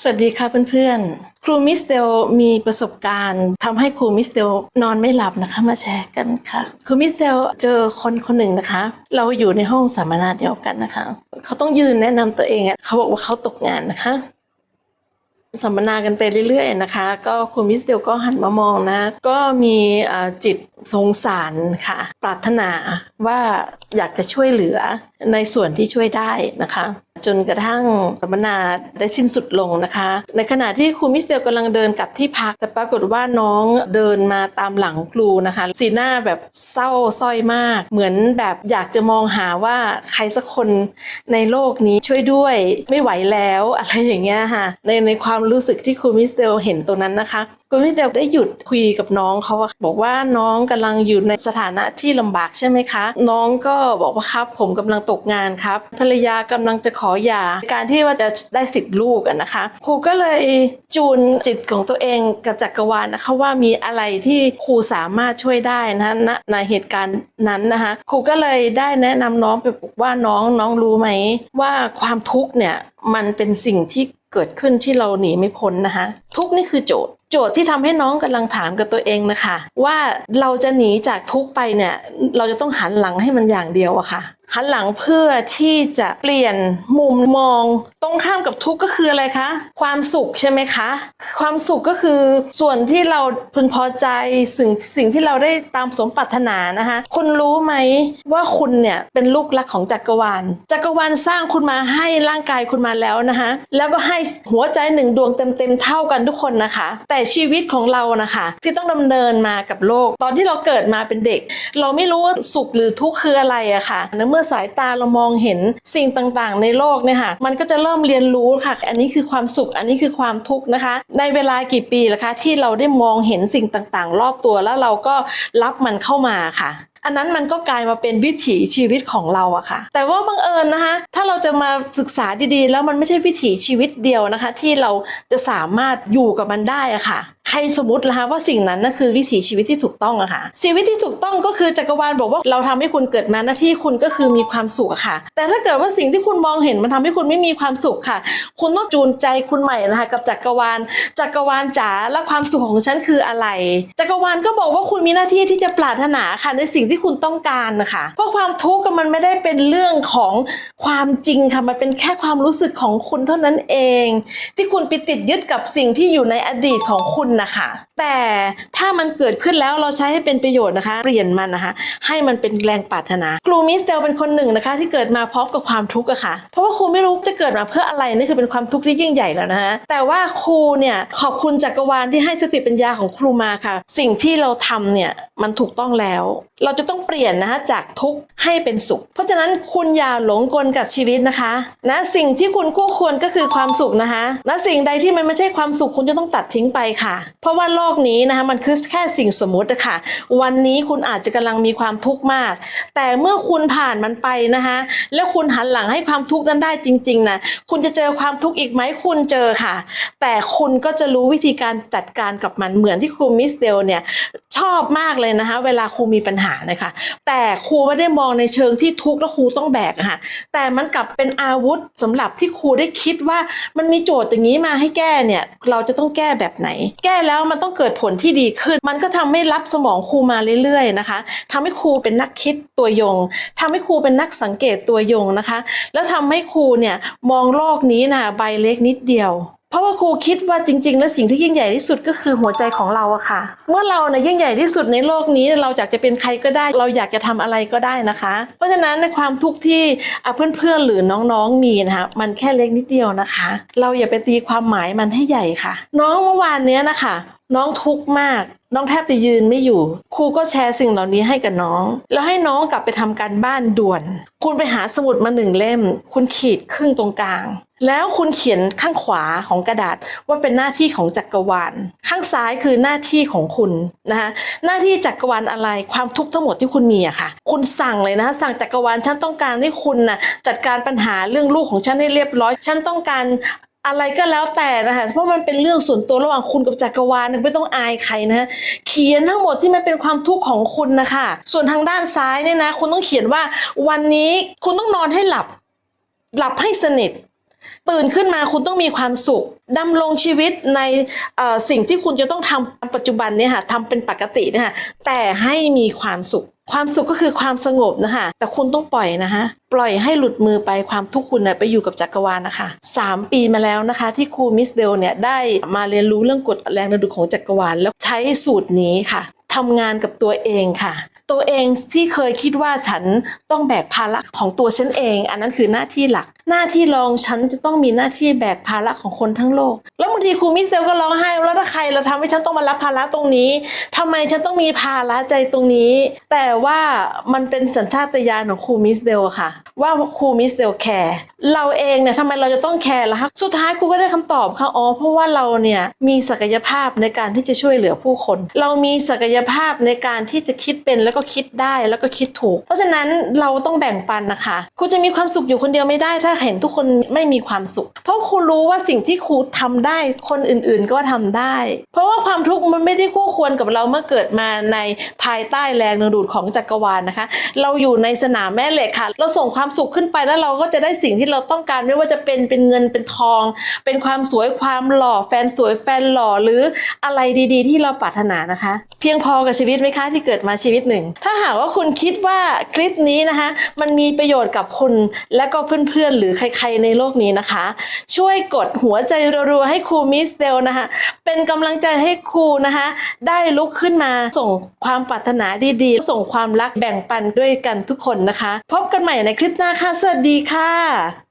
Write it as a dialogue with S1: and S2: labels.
S1: สวัสดีค่ะเพื่อนๆ ครูมิสเตลมีประสบการณ์ทำให้ครูมิสเตลนอนไม่หลับนะคะมาแชร์กันค่ะ ครูมิสเตลเจอคนคนหนึ่งนะคะ เราอยู่ในห้องสัมมนาเดียวกันนะคะ เขาต้องยืนแนะนำตัวเองอะเขาบอกว่าเขาตกงานนะคะสัมมนากันไปเรื่อยๆนะคะ ก็คุณมิสเตลก็หันมามองนะ ก็มีจิตสงสารค่ะ ปรารถนาว่าอยากจะช่วยเหลือในส่วนที่ช่วยได้นะคะ จนกระทั่งสัมมนาได้สิ้นสุดลงนะคะ ในขณะที่ครูมิสเตลกำลังเดินกลับที่พัก แต่ปรากฏว่าน้องเดินมาตามหลังครูนะคะ สีหน้าแบบเศร้าสร้อยมาก เหมือนแบบอยากจะมองหาว่าใครสักคนในโลกนี้ช่วยด้วยไม่ไหวแล้วอะไรอย่างเงี้ยค่ะในในความรู้สึกที่ครูมิสเตลเห็นตรงนั้นนะคะ คุณมิสเตลได้หยุดคุยกับน้องเขาบอกว่าน้องกำลังอยู่ในสถานะที่ลำบากใช่ไหมคะ น้องก็บอกว่าครับ ผมกำลังตกงานครับ ภรรยากำลังจะขอหย่าการที่ว่าจะได้สิทธิ์ลูกอะนะคะ ครูก็เลยจูนจิตของตัวเองกับจักรวาลนะคะว่ามีอะไรที่ครูสามารถช่วยได้นะณในเหตุการณ์นั้นนะคะ ครูก็เลยได้แนะนำน้องไปบอกว่าน้องน้องรู้ไหมว่าความทุกข์เนี่ย มันเป็นสิ่งที่เกิดขึ้นที่เราหนีไม่พ้นนะคะ ทุกนี่คือโจทย์ โจทย์ที่ทำให้น้องกำลังถามกับตัวเองนะคะ ว่าเราจะหนีจากทุกไปเนี่ย เราจะต้องหันหลังให้มันอย่างเดียวอะค่ะ หันหลังเพื่อที่จะเปลี่ยนมุมมอง ตรงข้ามกับทุกข์ก็คืออะไรคะ ความสุขใช่ไหมคะ ความสุขก็คือส่วนที่เราพึงพอใจสิ่งสิ่งที่เราได้ตามสมปรารถนานะคะ คุณรู้ไหมว่าคุณเนี่ยเป็นลูกรักของจักรวาล จักรวาลสร้างคุณมาให้ร่างกายคุณมาแล้วนะคะแล้วก็ให้หัวใจหนึ่งดวงเต็มๆเท่ากันทุกคนนะคะ แต่ชีวิตของเรานะคะ ที่ต้องดำเนินมากับโลก ตอนที่เราเกิดมาเป็นเด็ก เราไม่รู้ว่าสุขหรือทุกข์คืออะไรอะค่ะในเมื่อสายตาเรามองเห็นสิ่งต่างๆ ในโลกเนี่ยค่ะมันก็จะเริ่มเรียนรู้ค่ะ อันนี้คือความสุขอันนี้คือความทุกข์นะคะ ในเวลากี่ปีล่ะคะที่เราได้มองเห็นสิ่งต่างๆ รอบตัวแล้วเราก็รับมันเข้ามาค่ะอันนั้นมันก็กลายมาเป็นวิถีชีวิตของเราอะค่ะ แต่ว่าบังเอิญนะคะ ถ้าเราจะมาศึกษาดีๆ แล้วมันไม่ใช่วิถีชีวิตเดียวนะคะ ที่เราจะสามารถอยู่กับมันได้อะค่ะ ใครสมมตินะคะว่าสิ่งนั้นนั่นคือวิถีชีวิตที่ถูกต้องอะค่ะชีวิตที่ถูกต้องก็คือจักรวาลบอกว่าเราทำให้คุณเกิดมาหน้าที่คุณก็คือมีความสุขะค่ะ แต่ถ้าเกิดว่าสิ่งที่คุณมองเห็นมันทำให้คุณไม่มีความสุขค่ะ คุณต้องจูนใจคุณใหม่นะคะกับจักรวาลจักรวาลจ๋าและความสุขของฉันคืออะไร จักรวาลก็บอกว่าคุณมีหน้าที่ที่จะปรารถนาค่ะในสิ่งที่คุณต้องการนะคะเพราะความทุกข์มันไม่ได้เป็นเรื่องของความจริงค่ะมันเป็นแค่ความรู้สึกของคุณเท่านั้นเอง ที่คุณไปติดยึดกับสิ่งที่อยู่ในอดีตของคุณนะคะแต่ถ้ามันเกิดขึ้นแล้วเราใช้ให้เป็นประโยชน์นะคะ เปลี่ยนมันนะคะ ให้มันเป็นแรงปรารถนาครูมิสเตลเป็นคนหนึ่งนะคะ ที่เกิดมาพร้อมกับความทุกข์อะค่ะ เพราะว่าครูไม่รู้จะเกิดมาเพื่ออะไรนี่คือเป็นความทุกข์ที่ยิ่งใหญ่แล้วนะคะแต่ว่าครูเนี่ยขอบคุณจักรวาลที่ให้สติปัญญาของครูมาค่ะ สิ่งที่เราทำเนี่ยมันถูกต้องแล้ว เราจะต้องเปลี่ยนนะคะจากทุกข์ให้เป็นสุข เพราะฉะนั้นคุณอย่าหลงกลกับชีวิตนะคะนะสิ่งที่คุณคู่ควรก็คือความสุขนะคะและสิ่งใดที่มันไม่ใช่ความสุขคุณจะต้องตัดทิ้งไปค่ะเพราะว่าโลกนี้นะคะมันคือแค่สิ่งสมมุติอะค่ะวันนี้คุณอาจจะกำลังมีความทุกข์มาก แต่เมื่อคุณผ่านมันไปนะคะแล้วคุณหันหลังให้ความทุกข์นั้นได้จริงๆนะคุณจะเจอความทุกข์อีกไหมคุณเจอค่ะ แต่คุณก็จะรู้วิธีการจัดการกับมันเหมือนที่ครูมิสเดลเนี่ยชอบมากเลยนะคะ เวลาครูมีปัญหาเลยค่ะแต่ครูไม่ได้มองในเชิงที่ทุกข์แล้วครูต้องแบกะค่ะแต่มันกลับเป็นอาวุธสำหรับที่ครูได้คิดว่ามันมีโจทย์อย่างนี้มาให้แก้เนี่ย เราจะต้องแก้แบบไหน แก้แล้วมันต้องเกิดผลที่ดีขึ้น มันก็ทำให้รับสมองครูมาเรื่อยๆนะคะทำให้ครูเป็นนักคิดตัวยงทำให้ครูเป็นนักสังเกตตัวยงนะคะ แล้วทำให้ครูเนี่ยมองโลกนี้นะใบเล็กนิดเดียว เพราะว่าครูคิดว่าจริง ๆ แล้วสิ่งที่ยิ่งใหญ่ที่สุดก็คือหัวใจของเราอะค่ะ เมื่อเราเนี่ยยิ่งใหญ่ที่สุดในโลกนี้เราอยากจะเป็นใครก็ได้ เราอยากจะทำอะไรก็ได้นะคะ เพราะฉะนั้นในความทุกข์ที่เพื่อนๆหรือน้องๆมีนะคะมันแค่เล็กนิดเดียวนะคะ เราอย่าไปตีความหมายมันให้ใหญ่ค่ะ น้องเมื่อวานเนี้ยนะคะ น้องทุกข์มาก น้องแทบจะยืนไม่อยู่ ครูก็แชร์สิ่งเหล่านี้ให้กับน้อง แล้วให้น้องกลับไปทำการบ้านด่วน คุณไปหาสมุดมาหนึ่งเล่ม คุณขีดครึ่งตรงกลาง แล้วคุณเขียนข้างขวาของกระดาษว่าเป็นหน้าที่ของจักรวาล ข้างซ้ายคือหน้าที่ของคุณนะคะหน้าที่จักรวาลอะไรความทุกข์ทั้งหมดที่คุณมีอะค่ะ คุณสั่งเลยนะคะสั่งจักรวาลฉันต้องการให้คุณนะจัดการปัญหาเรื่องลูกของฉันให้เรียบร้อย ฉันต้องการ อะไรก็แล้วแต่นะคะเพราะมันเป็นเรื่องส่วนตัวระหว่างคุณกับจักรวาลไม่ต้องอายใครนะเขียนทั้งหมดที่มันเป็นความทุกข์ของคุณนะคะส่วนทางด้านซ้ายเนี่ยนะ คุณต้องเขียนว่า วันนี้คุณต้องนอนให้หลับ หลับให้สนิทตื่นขึ้นมาคุณต้องมีความสุขดำรงชีวิตในสิ่งที่คุณจะต้องทำปัจจุบันเนี่ยค่ะทำเป็นปกตินะคะแต่ให้มีความสุข ความสุขก็คือความสงบนะคะ แต่คุณต้องปล่อยนะคะ ปล่อยให้หลุดมือไปความทุกข์คุณนะไปอยู่กับจักรวาลนะคะสามปีมาแล้วนะคะ ที่ครูมิสเดลเนี่ยได้มาเรียนรู้เรื่องกฎแรงดึงดูดของจักรวาล แล้วใช้สูตรนี้ค่ะทำงานกับตัวเองค่ะ ตัวเองที่เคยคิดว่าฉันต้องแบกภาระของตัวฉันเอง อันนั้นคือหน้าที่หลัก หน้าที่รองฉันจะต้องมีหน้าที่แบกภาระของคนทั้งโลก แล้วบางทีครูมิสเตลก็ร้องไห้แล้วถ้าใครเราทำให้ฉันต้องมารับภาระตรงนี้ทำไมฉันต้องมีภาระใจตรงนี้ แต่ว่ามันเป็นสัญชาตญาณของครูมิสเดลค่ะ ว่าครูมิสเดลแคร์เราเองเนี่ยทำไมเราจะต้องแคร์ล่ะคะสุดท้ายครูก็ได้คำตอบค่ะอ๋อเพราะว่าเราเนี่ยมีศักยภาพในการที่จะช่วยเหลือผู้คน เรามีศักยภาพในการที่จะคิดเป็นแล้วก็คิดได้แล้วก็คิดถูก เพราะฉะนั้นเราต้องแบ่งปันนะคะครูจะมีความสุขอยู่คนเดียวไม่ได้ถ้าเห็นทุกคนไม่มีความสุข เพราะครูรู้ว่าสิ่งที่ครูทำได้คนอื่นๆก็ทำได้ เพราะว่าความทุกข์มันไม่ได้คู่ควรกับเราเมื่อเกิดมาในภายใต้แรงดึงดูดของจักรวาลนะคะ เราอยู่ในสนามแม่เหล็กค่ะ เราส่งความสุขขึ้นไปแล้วเราก็จะได้สิ่งที่เราต้องการไม่ว่าจะเป็นเป็นเงินเป็นทอง เป็นความสวยความหล่อแฟนสวยแฟนหล่อหรืออะไรดีๆ ที่เราปรารถนานะคะ เพียงพอกับชีวิตไหมคะที่เกิดมาชีวิตหนึ่ง ถ้าหากว่าคุณคิดว่าคลิปนี้นะคะ มันมีประโยชน์กับคุณและก็เพื่อนๆหรือใครๆในโลกนี้นะคะ ช่วยกดหัวใจรัวๆให้ครูมิสเดลนะคะ เป็นกำลังใจให้ครูนะคะ ได้ลุกขึ้นมาส่งความปรารถนาดีๆ ส่งความรักแบ่งปันด้วยกันทุกคนนะคะ พบกันใหม่ในคลิปหน้าค่ะ สวัสดีค่ะ